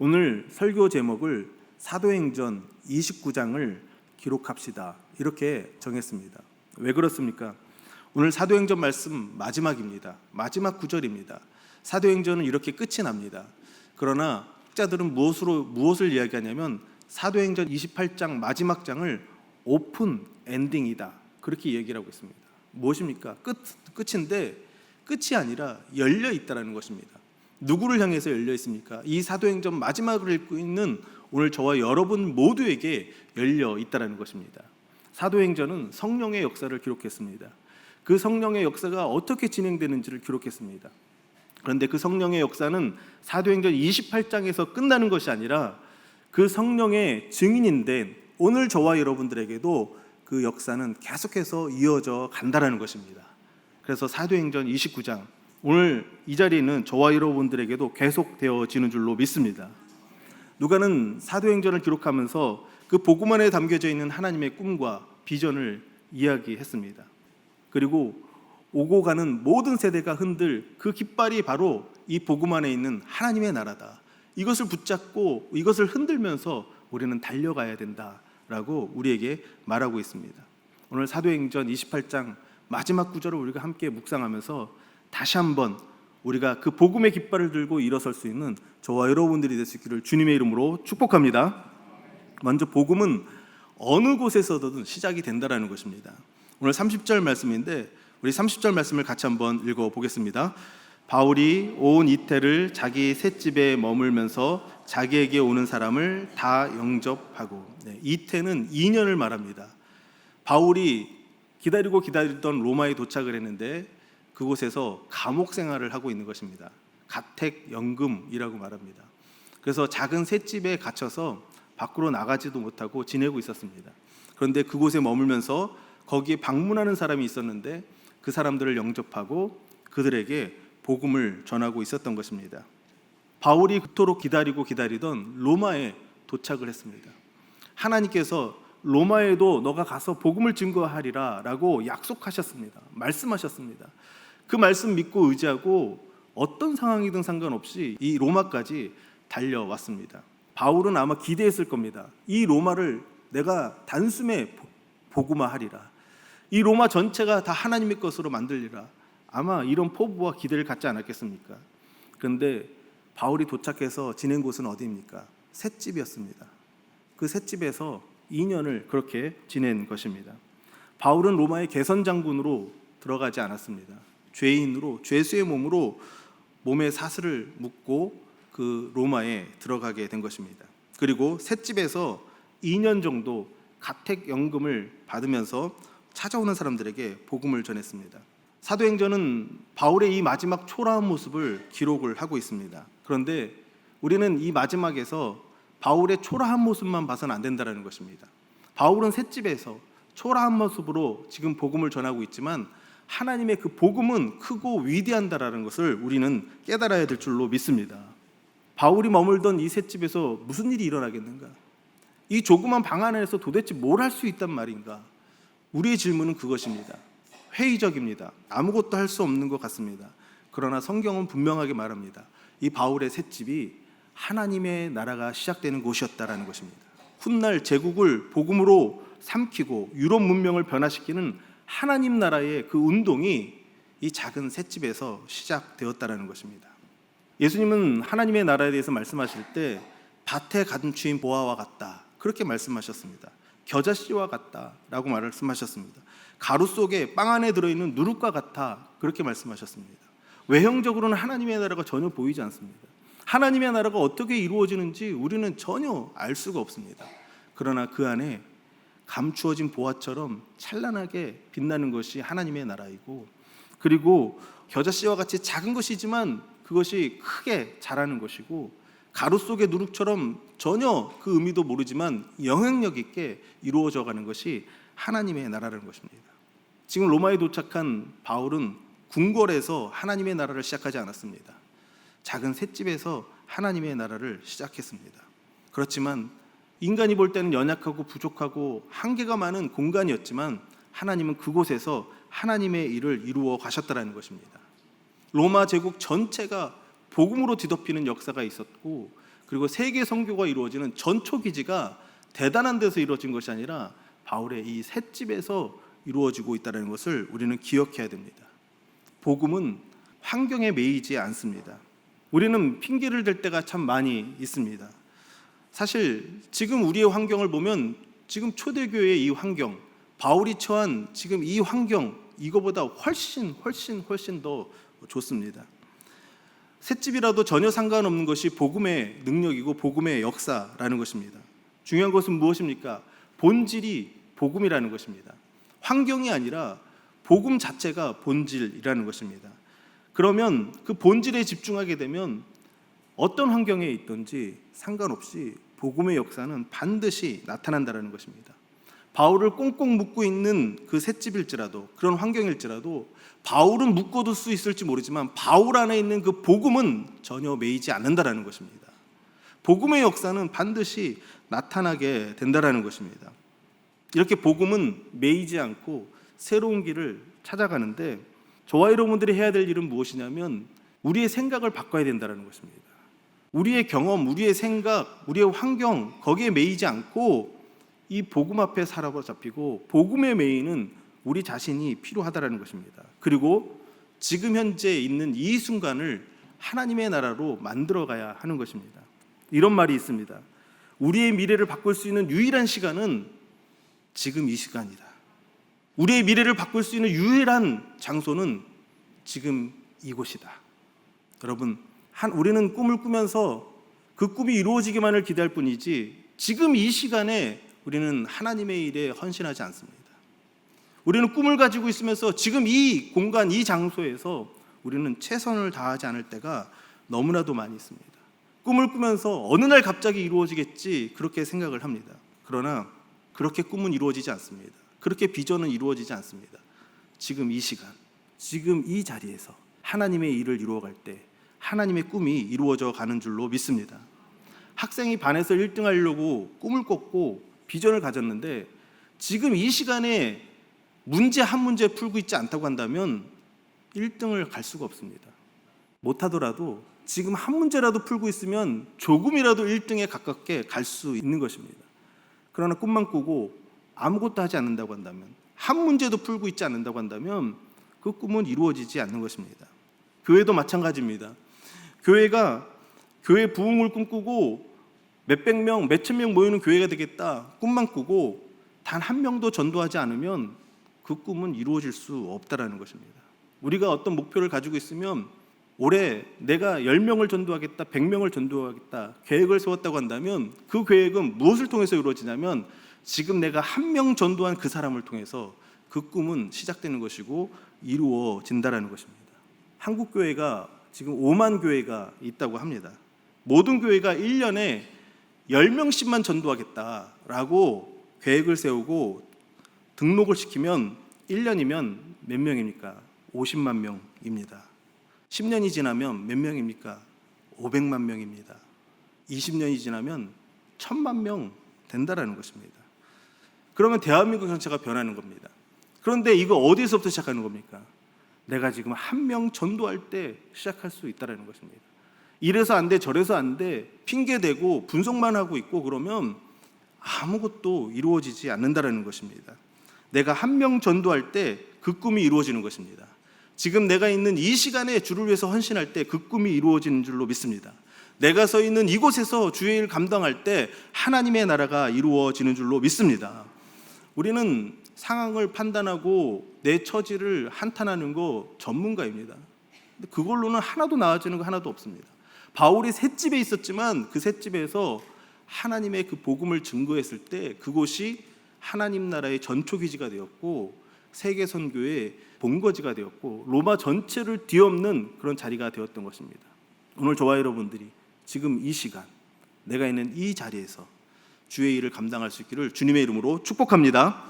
오늘 설교 제목을 사도행전 29장을 기록합시다. 이렇게 정했습니다. 왜 그렇습니까? 오늘 사도행전 말씀 마지막입니다. 마지막 구절입니다. 사도행전은 이렇게 끝이 납니다. 그러나 학자들은 무엇으로 무엇을 이야기하냐면 사도행전 28장 마지막 장을 오픈 엔딩이다. 그렇게 얘기를 하고 있습니다. 무엇입니까? 끝 끝인데 끝이 아니라 열려 있다라는 것입니다. 누구를 향해서 열려 있습니까? 이 사도행전 마지막을 읽고 있는 오늘 저와 여러분 모두에게 열려 있다라는 것입니다. 사도행전은 성령의 역사를 기록했습니다. 그 성령의 역사가 어떻게 진행되는지를 기록했습니다. 그런데 그 성령의 역사는 사도행전 28장에서 끝나는 것이 아니라 그 성령의 증인인 된 오늘 저와 여러분들에게도 그 역사는 계속해서 이어져 간다라는 것입니다. 그래서 사도행전 29장 오늘 이 자리는 저와 여러분들에게도 계속되어지는 줄로 믿습니다. 누가는 사도행전을 기록하면서 그 복음 안에 담겨져 있는 하나님의 꿈과 비전을 이야기했습니다. 그리고 오고 가는 모든 세대가 흔들 그 깃발이 바로 이 복음 안에 있는 하나님의 나라다. 이것을 붙잡고 이것을 흔들면서 우리는 달려가야 된다라고 우리에게 말하고 있습니다. 오늘 사도행전 28장 마지막 구절을 우리가 함께 묵상하면서 다시 한번 우리가 그 복음의 깃발을 들고 일어설 수 있는 저와 여러분들이 될 수 있기를 주님의 이름으로 축복합니다. 먼저 복음은 어느 곳에서든 시작이 된다라는 것입니다. 오늘 30절 말씀인데 우리 30절 말씀을 같이 한번 읽어 보겠습니다. 바울이 온 이태를 자기 셋집에 머물면서 자기에게 오는 사람을 다 영접하고 네, 이태는 2년을 말합니다. 바울이 기다리고 기다리던 로마에 도착을 했는데 그곳에서 감옥 생활을 하고 있는 것입니다. 가택 연금이라고 말합니다. 그래서 작은 셋집에 갇혀서 밖으로 나가지도 못하고 지내고 있었습니다. 그런데 그곳에 머물면서 거기에 방문하는 사람이 있었는데 그 사람들을 영접하고 그들에게 복음을 전하고 있었던 것입니다. 바울이 그토록 기다리고 기다리던 로마에 도착을 했습니다. 하나님께서 로마에도 너가 가서 복음을 증거하리라라고 약속하셨습니다. 말씀하셨습니다. 그 말씀 믿고 의지하고 어떤 상황이든 상관없이 이 로마까지 달려왔습니다. 바울은 아마 기대했을 겁니다. 이 로마를 내가 단숨에 복음화하리라. 이 로마 전체가 다 하나님의 것으로 만들리라. 아마 이런 포부와 기대를 갖지 않았겠습니까? 그런데 바울이 도착해서 지낸 곳은 어디입니까? 셋집이었습니다. 그 셋집에서 2년을 그렇게 지낸 것입니다. 바울은 로마의 개선 장군으로 들어가지 않았습니다. 죄인으로 죄수의 몸으로 몸에 사슬을 묶고 그 로마에 들어가게 된 것입니다. 그리고 셋집에서 2년 정도 가택 연금을 받으면서 찾아오는 사람들에게 복음을 전했습니다. 사도행전은 바울의 이 마지막 초라한 모습을 기록을 하고 있습니다. 그런데 우리는 이 마지막에서 바울의 초라한 모습만 봐서는 안 된다는 것입니다. 바울은 셋집에서 초라한 모습으로 지금 복음을 전하고 있지만 하나님의 그 복음은 크고 위대한다라는 것을 우리는 깨달아야 될 줄로 믿습니다. 바울이 머물던 이 셋집에서 무슨 일이 일어나겠는가? 이 조그만 방 안에서 도대체 뭘 할 수 있단 말인가? 우리의 질문은 그것입니다. 회의적입니다. 아무것도 할 수 없는 것 같습니다. 그러나 성경은 분명하게 말합니다. 이 바울의 셋집이 하나님의 나라가 시작되는 곳이었다라는 것입니다. 훗날 제국을 복음으로 삼키고 유럽 문명을 변화시키는 하나님 나라의 그 운동이 이 작은 셋집에서 시작되었다라는 것입니다. 예수님은 하나님의 나라에 대해서 말씀하실 때 밭에 간추인 보아와 같다 그렇게 말씀하셨습니다. 겨자씨와 같다라고 말씀하셨습니다. 가루 속에 빵 안에 들어있는 누룩과 같아 그렇게 말씀하셨습니다. 외형적으로는 하나님의 나라가 전혀 보이지 않습니다. 하나님의 나라가 어떻게 이루어지는지 우리는 전혀 알 수가 없습니다. 그러나 그 안에 감추어진 보화처럼 찬란하게 빛나는 것이 하나님의 나라이고 그리고 겨자씨와 같이 작은 것이지만 그것이 크게 자라는 것이고 가루 속의 누룩처럼 전혀 그 의미도 모르지만 영향력 있게 이루어져 가는 것이 하나님의 나라라는 것입니다. 지금 로마에 도착한 바울은 궁궐에서 하나님의 나라를 시작하지 않았습니다. 작은 셋집에서 하나님의 나라를 시작했습니다. 그렇지만 인간이 볼 때는 연약하고 부족하고 한계가 많은 공간이었지만 하나님은 그곳에서 하나님의 일을 이루어 가셨다라는 것입니다. 로마 제국 전체가 복음으로 뒤덮이는 역사가 있었고 그리고 세계 선교가 이루어지는 전초 기지가 대단한 데서 이루어진 것이 아니라 바울의 이 셋집에서 이루어지고 있다는 것을 우리는 기억해야 됩니다. 복음은 환경에 매이지 않습니다. 우리는 핑계를 댈 때가 참 많이 있습니다. 사실 지금 우리의 환경을 보면 지금 초대교회의 이 환경, 바울이 처한 지금 이 환경 이거보다 훨씬 훨씬 훨씬 더 좋습니다. 셋집이라도 전혀 상관없는 것이 복음의 능력이고 복음의 역사라는 것입니다. 중요한 것은 무엇입니까? 본질이 복음이라는 것입니다. 환경이 아니라 복음 자체가 본질이라는 것입니다. 그러면 그 본질에 집중하게 되면 어떤 환경에 있든지 상관없이 복음의 역사는 반드시 나타난다는 것입니다. 바울을 꽁꽁 묶고 있는 그 셋집일지라도 그런 환경일지라도 바울은 묶어둘 수 있을지 모르지만 바울 안에 있는 그 복음은 전혀 매이지 않는다라는 것입니다. 복음의 역사는 반드시 나타나게 된다라는 것입니다. 이렇게 복음은 매이지 않고 새로운 길을 찾아가는데 저와 여러분들이 해야 될 일은 무엇이냐면 우리의 생각을 바꿔야 된다는 것입니다. 우리의 경험, 우리의 생각, 우리의 환경 거기에 매이지 않고 이 복음 앞에 사로잡히고 복음의 매이는 우리 자신이 필요하다라는 것입니다. 그리고 지금 현재 있는 이 순간을 하나님의 나라로 만들어 가야 하는 것입니다. 이런 말이 있습니다. 우리의 미래를 바꿀 수 있는 유일한 시간은 지금 이 시간이다. 우리의 미래를 바꿀 수 있는 유일한 장소는 지금 이곳이다. 여러분, 한 우리는 꿈을 꾸면서 그 꿈이 이루어지기만을 기대할 뿐이지 지금 이 시간에 우리는 하나님의 일에 헌신하지 않습니다. 우리는 꿈을 가지고 있으면서 지금 이 공간, 이 장소에서 우리는 최선을 다하지 않을 때가 너무나도 많이 있습니다. 꿈을 꾸면서 어느 날 갑자기 이루어지겠지 그렇게 생각을 합니다. 그러나 그렇게 꿈은 이루어지지 않습니다. 그렇게 비전은 이루어지지 않습니다. 지금 이 시간, 지금 이 자리에서 하나님의 일을 이루어갈 때 하나님의 꿈이 이루어져 가는 줄로 믿습니다. 학생이 반에서 1등 하려고 꿈을 꿨고 비전을 가졌는데 지금 이 시간에 문제 한 문제 풀고 있지 않다고 한다면 1등을 갈 수가 없습니다. 못 하더라도 지금 한 문제라도 풀고 있으면 조금이라도 1등에 가깝게 갈 수 있는 것입니다. 그러나 꿈만 꾸고 아무것도 하지 않는다고 한다면 한 문제도 풀고 있지 않는다고 한다면 그 꿈은 이루어지지 않는 것입니다. 교회도 마찬가지입니다. 교회가 교회 부흥을 꿈꾸고 몇백 명, 몇천 명 모이는 교회가 되겠다 꿈만 꾸고 단 한 명도 전도하지 않으면 그 꿈은 이루어질 수 없다라는 것입니다. 우리가 어떤 목표를 가지고 있으면 올해 내가 10명을 전도하겠다, 100명을 전도하겠다 계획을 세웠다고 한다면 그 계획은 무엇을 통해서 이루어지냐면 지금 내가 한 명 전도한 그 사람을 통해서 그 꿈은 시작되는 것이고 이루어진다라는 것입니다. 한국 교회가 지금 5만 교회가 있다고 합니다. 모든 교회가 1년에 10명씩만 전도하겠다라고 계획을 세우고 등록을 시키면 1년이면 몇 명입니까? 50만 명입니다. 10년이 지나면 몇 명입니까? 500만 명입니다. 20년이 지나면 1000만 명 된다라는 것입니다. 그러면 대한민국 전체가 변하는 겁니다. 그런데 이거 어디서부터 시작하는 겁니까? 내가 지금 한 명 전도할 때 시작할 수 있다라는 것입니다. 이래서 안 돼, 저래서 안 돼, 핑계 대고 분석만 하고 있고 그러면 아무것도 이루어지지 않는다라는 것입니다. 내가 한 명 전도할 때 그 꿈이 이루어지는 것입니다. 지금 내가 있는 이 시간에 주를 위해서 헌신할 때 그 꿈이 이루어지는 줄로 믿습니다. 내가 서 있는 이곳에서 주의 일 감당할 때 하나님의 나라가 이루어지는 줄로 믿습니다. 우리는 상황을 판단하고 내 처지를 한탄하는 거 전문가입니다. 근데 그걸로는 하나도 나아지는 거 하나도 없습니다. 바울이 셋집에 있었지만 그 셋집에서 하나님의 그 복음을 증거했을 때 그곳이 하나님 나라의 전초 기지가 되었고 세계 선교의 본거지가 되었고 로마 전체를 뒤엎는 그런 자리가 되었던 것입니다. 오늘 저와 여러분들이 지금 이 시간 내가 있는 이 자리에서 주의 일을 감당할 수 있기를 주님의 이름으로 축복합니다.